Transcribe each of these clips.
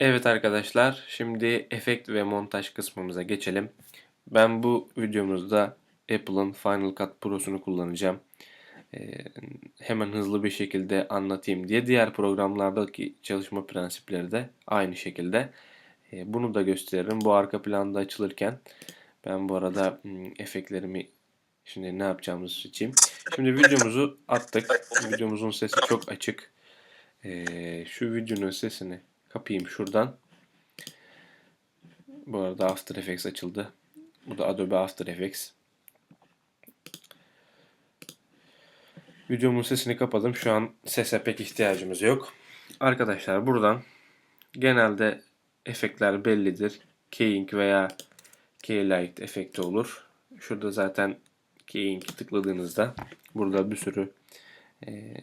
Evet arkadaşlar, şimdi efekt ve montaj kısmımıza geçelim. Ben bu videomuzda Apple'ın Final Cut Pro'sunu kullanacağım. Ee, hemen hızlı bir şekilde anlatayım diye. Diğer programlardaki çalışma prensipleri de aynı şekilde. Ee, bunu da gösteririm. Bu arka planda açılırken ben bu arada hmm, efektlerimi şimdi ne yapacağımızı seçeyim. Şimdi videomuzu attık. Videomuzun sesi çok açık. Ee, şu videonun sesini kapayım şuradan. Bu arada After Effects açıldı. Bu da Adobe After Effects. Videomun sesini kapadım. Şu an sese pek ihtiyacımız yok. Arkadaşlar buradan genelde efektler bellidir. Keying veya Keylight efekti olur. Şurada zaten Keying'i tıkladığınızda burada bir sürü e,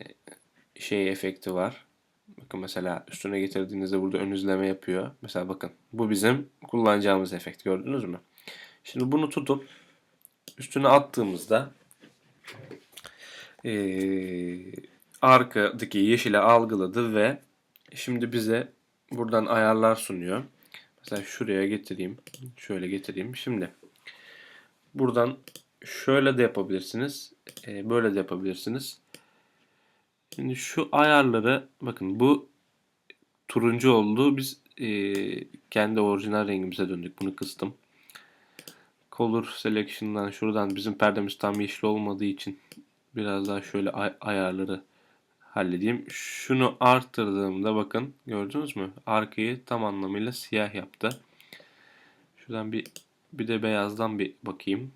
şey efekti var. Bakın mesela üstüne getirdiğinizde burada ön izleme yapıyor. Mesela bakın bu bizim kullanacağımız efekt gördünüz mü? Şimdi bunu tutup üstüne attığımızda ee, arkadaki yeşile algıladı ve şimdi bize buradan ayarlar sunuyor. Mesela şuraya getireyim. Şöyle getireyim. Şimdi buradan şöyle de yapabilirsiniz. e, böyle de yapabilirsiniz. Şimdi şu ayarları bakın bu turuncu oldu. Biz e, kendi orijinal rengimize döndük. Bunu kıstım. Color Selection'dan şuradan bizim perdemiz tam yeşil olmadığı için biraz daha şöyle ay- ayarları halledeyim. Şunu arttırdığımda bakın gördünüz mü? Arkayı tam anlamıyla siyah yaptı. Şuradan bir bir de beyazdan bir bakayım.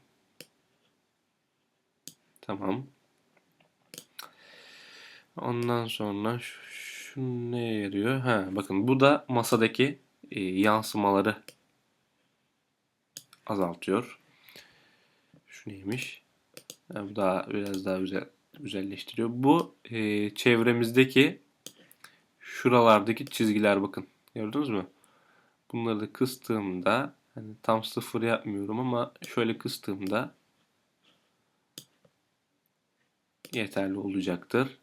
Tamam. Ondan sonra şu, şu neye yarıyor? Ha, bakın bu da masadaki e, yansımaları azaltıyor. Şu neymiş? Ha, bu daha biraz daha güzel güzelleştiriyor. Bu e, çevremizdeki şuralardaki çizgiler bakın. Gördünüz mü? Bunları da kıstığımda hani tam sıfır yapmıyorum ama şöyle kıstığımda yeterli olacaktır.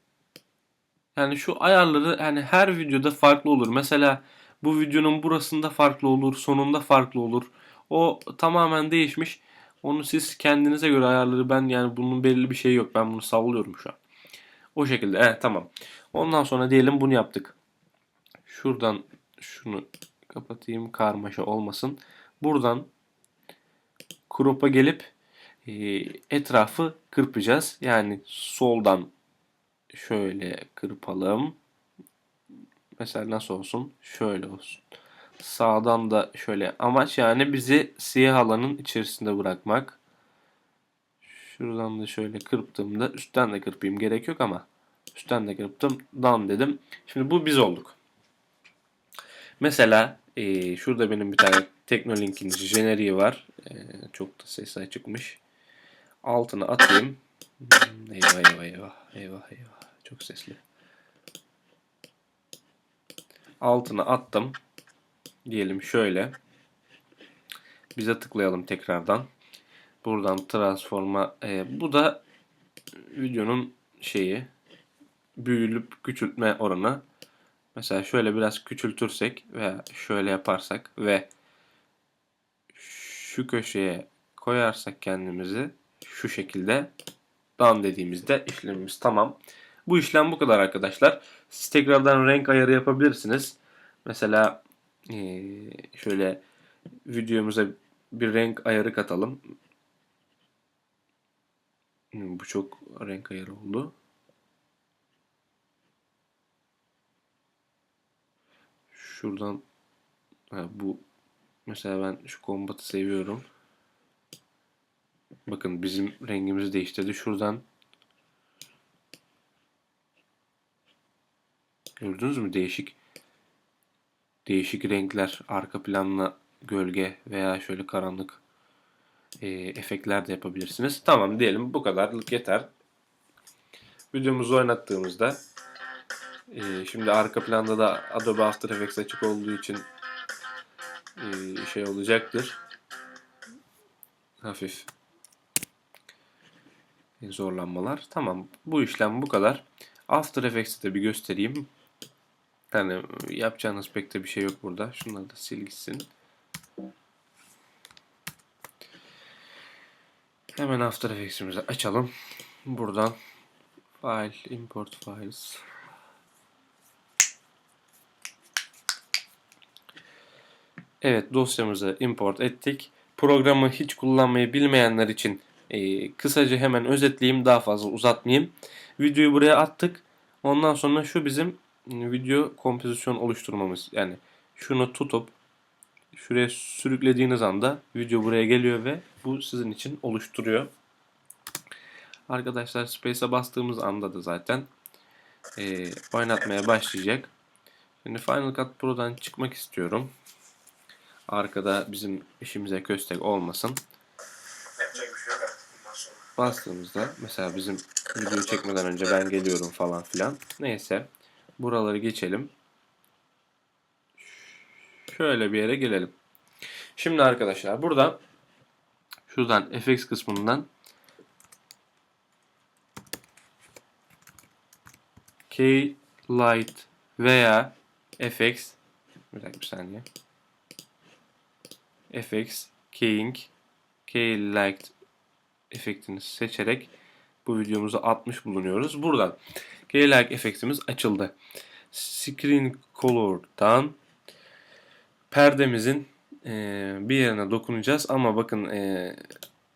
Yani şu ayarları yani her videoda farklı olur. Mesela bu videonun burasında farklı olur, sonunda farklı olur. O tamamen değişmiş. Onu siz kendinize göre ayarları ben yani bunun belli bir şey yok. Ben bunu sallıyorum şu an. O şekilde. Evet tamam. Ondan sonra diyelim bunu yaptık. Şuradan şunu kapatayım karmaşa olmasın. Buradan crop'a gelip e, etrafı kırpacağız. Yani soldan şöyle kırpalım. Mesela nasıl olsun? Şöyle olsun. Sağdan da şöyle. Amaç yani bizi siyah alanın içerisinde bırakmak. Şuradan da şöyle kırptığımda üstten de kırpayım gerek yok ama üstten de kırptım. Dan dedim. Şimdi bu biz olduk. Mesela e, şurada benim bir tane Teknolink'in jeneriği var. E, çok da sesi çıkmış. Altına atayım. Hmm, Eyvah eyvah eyvah. Eyvah eyvah. Çok sesli. Altına attım. Diyelim şöyle. Bize tıklayalım tekrardan. Buradan transforma. E, bu da videonun şeyi. Büyülüp küçültme oranı. Mesela şöyle biraz küçültürsek veya şöyle yaparsak ve şu köşeye koyarsak kendimizi şu şekilde dan dediğimizde işlemimiz tamam. Bu işlem bu kadar arkadaşlar. Siz tekrardan renk ayarı yapabilirsiniz. Mesela şöyle videomuza bir renk ayarı katalım. Hmm, Bu çok renk ayarı oldu. Şuradan bu mesela ben şu kombatı seviyorum. Bakın bizim rengimizi değiştirdi. Şuradan gördünüz mü değişik değişik renkler arka planla gölge veya şöyle karanlık e, efektler de yapabilirsiniz. Tamam diyelim bu kadarlık yeter. Videomuzu oynattığımızda e, şimdi arka planda da Adobe After Effects açık olduğu için e, şey olacaktır. Hafif zorlanmalar. Tamam bu işlem bu kadar. After Effects'i de bir göstereyim. Yani yapacağınız pek de bir şey yok burada. Şunları da sil gitsin. Hemen After Effects'imizi açalım. Buradan File, Import Files. Evet dosyamızı import ettik. Programı hiç kullanmayı bilmeyenler için e, kısaca hemen özetleyeyim daha fazla uzatmayayım. Videoyu buraya attık. Ondan sonra şu bizim video kompozisyon oluşturmamız. Yani şunu tutup şuraya sürüklediğiniz anda video buraya geliyor ve bu sizin için oluşturuyor. Arkadaşlar Space'e bastığımız anda da zaten e, oynatmaya başlayacak. Şimdi Final Cut Pro'dan çıkmak istiyorum. Arkada bizim işimize köstek olmasın. Yapacak bir şey yok artık bundan sonra. Bastığımızda mesela bizim video çekmeden önce ben geliyorum falan filan. Neyse buraları geçelim. Şöyle bir yere gelelim. Şimdi arkadaşlar burada şuradan FX kısmından K-Light veya FX bir dakika bir saniye. FX, Keying, K-Light efektini seçerek bu videomuzu atmış bulunuyoruz. Buradan K-Like efektimiz açıldı. Screen Color'dan perdemizin e, bir yerine dokunacağız ama bakın e,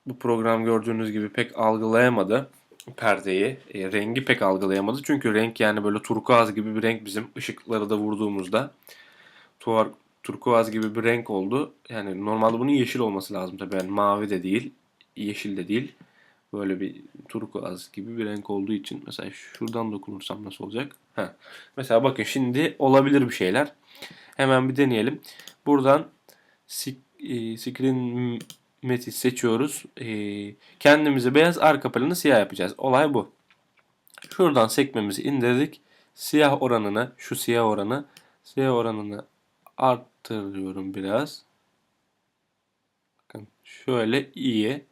bu program gördüğünüz gibi pek algılayamadı perdeyi. E, rengi pek algılayamadı. Çünkü renk yani böyle turkuaz gibi bir renk bizim ışıkları da vurduğumuzda. Tuvar, turkuaz gibi bir renk oldu. Yani normalde bunun yeşil olması lazım tabii. Yani mavi de değil, yeşil de değil. Böyle bir turkuaz gibi bir renk olduğu için mesela şuradan dokunursam nasıl olacak? Heh. Mesela bakın şimdi olabilir bir şeyler. Hemen bir deneyelim. Buradan e, screen meti seçiyoruz. E, kendimize beyaz arka planı siyah yapacağız. Olay bu. Şuradan sekmemizi indirdik. Siyah oranını, şu siyah oranı, siyah oranını arttırıyorum biraz. Bakın şöyle iyi.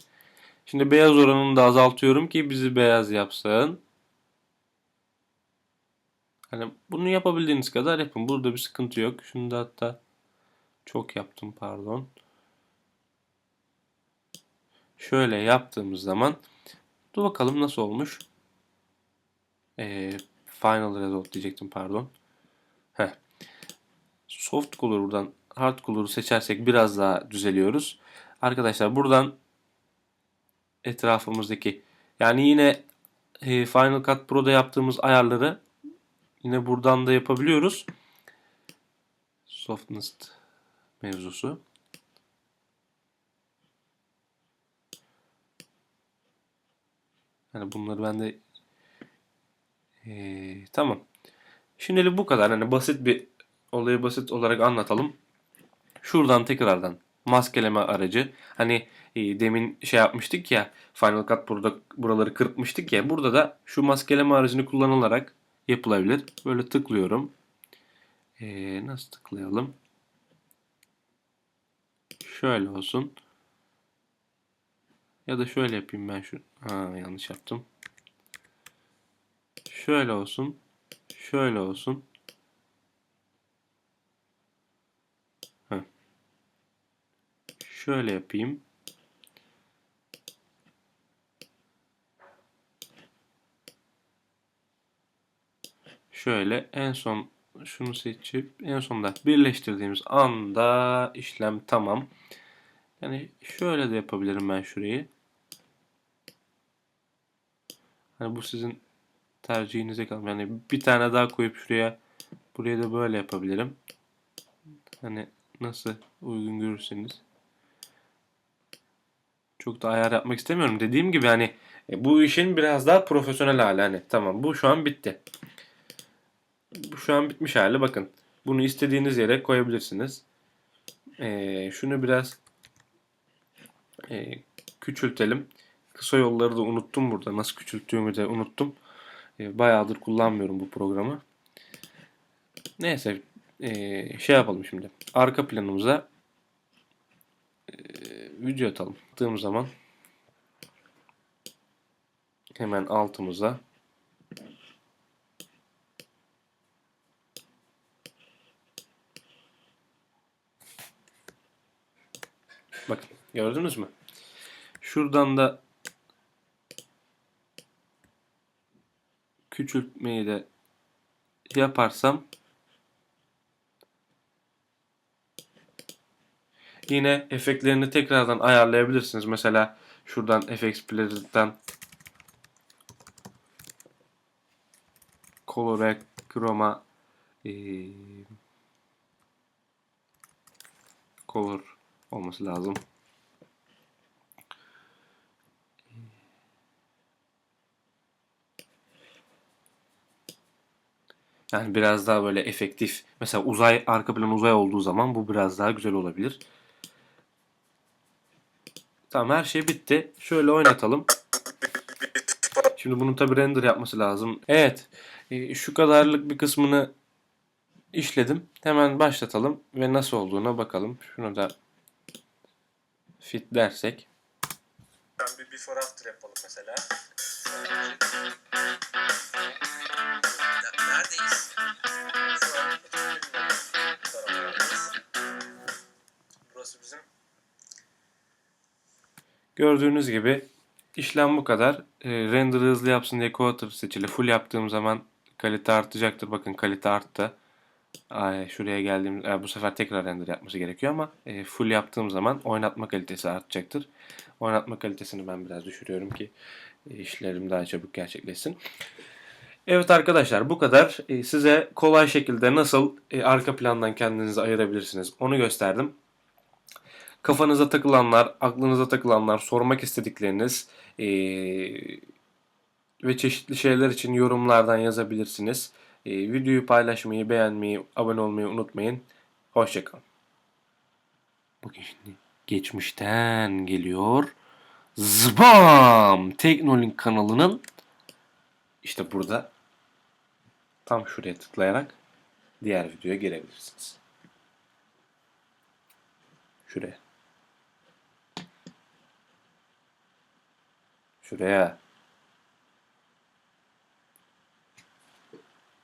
Şimdi beyaz oranını da azaltıyorum ki bizi beyaz yapsın. Hani bunu yapabildiğiniz kadar yapın. Burada bir sıkıntı yok. Şunu da hatta çok yaptım pardon. Şöyle yaptığımız zaman dur bakalım nasıl olmuş. Ee, final result diyecektim pardon. Heh. Soft color buradan hard color'u seçersek biraz daha düzeliyoruz. Arkadaşlar buradan etrafımızdaki yani yine e, Final Cut Pro'da yaptığımız ayarları yine buradan da yapabiliyoruz. Softness mevzusu. Yani bunları ben de ee, tamam. Şimdilik bu kadar. Hani basit bir olayı basit olarak anlatalım. Şuradan tekrardan maskeleme aracı. Hani e, demin şey yapmıştık ya Final Cut burada buraları kırpmıştık ya. Burada da şu maskeleme aracını kullanılarak yapılabilir. Böyle tıklıyorum. Ee, nasıl tıklayalım? Şöyle olsun. Ya da şöyle yapayım ben şu. Ha yanlış yaptım. Şöyle olsun. Şöyle olsun. Heh. Şöyle yapayım. Şöyle en son şunu seçip en sonunda birleştirdiğimiz anda işlem tamam. Yani şöyle de yapabilirim ben şurayı. Hani bu sizin tercihinize kalmış. Yani bir tane daha koyup şuraya buraya da böyle yapabilirim. Hani nasıl uygun görürseniz. Çok da ayar yapmak istemiyorum. Dediğim gibi hani e, bu işin biraz daha profesyonel hali. Hani tamam bu şu an bitti. Bu şu an bitmiş hali. Bakın bunu istediğiniz yere koyabilirsiniz. Ee, şunu biraz e, küçültelim. Kısa yolları da unuttum burada. Nasıl küçülttüğümü de unuttum. E, bayağıdır kullanmıyorum bu programı. Neyse e, şey yapalım şimdi. Arka planımıza video atalım. Attığım zaman hemen altımıza Bakın gördünüz mü? Şuradan da küçültmeyi de yaparsam yine efektlerini tekrardan ayarlayabilirsiniz. Mesela şuradan FX Player'dan Color Chroma eee, Color olması lazım. Yani biraz daha böyle efektif. Mesela uzay arka plan uzay olduğu zaman bu biraz daha güzel olabilir. Tamam her şey bitti. Şöyle oynatalım. Şimdi bunun tabi render yapması lazım. Evet. e, Şu kadarlık bir kısmını işledim. Hemen başlatalım ve nasıl olduğuna bakalım. Şunu da fit dersek. Ben bir before after yapalım mesela. Neredeyiz? Burası bizim Gördüğünüz gibi işlem bu kadar. E, render'ı hızlı yapsın diye quarter seçili. Full yaptığım zaman kalite artacaktır. Bakın kalite arttı. Ay, şuraya geldiğim e, bu sefer tekrar render yapması gerekiyor ama e, full yaptığım zaman oynatma kalitesi artacaktır. Oynatma kalitesini ben biraz düşürüyorum ki e, işlerim daha çabuk gerçekleşsin. Evet arkadaşlar bu kadar. E, size kolay şekilde nasıl e, arka plandan kendinizi ayırabilirsiniz onu gösterdim. Kafanıza takılanlar, aklınıza takılanlar, sormak istedikleriniz eee, ve çeşitli şeyler için yorumlardan yazabilirsiniz. Eee, videoyu paylaşmayı, beğenmeyi, abone olmayı unutmayın. Hoşçakalın. Bugün şimdi geçmişten geliyor. Zbam! Teknolink kanalının işte burada tam şuraya tıklayarak diğer videoya girebilirsiniz. Şuraya. Şuraya.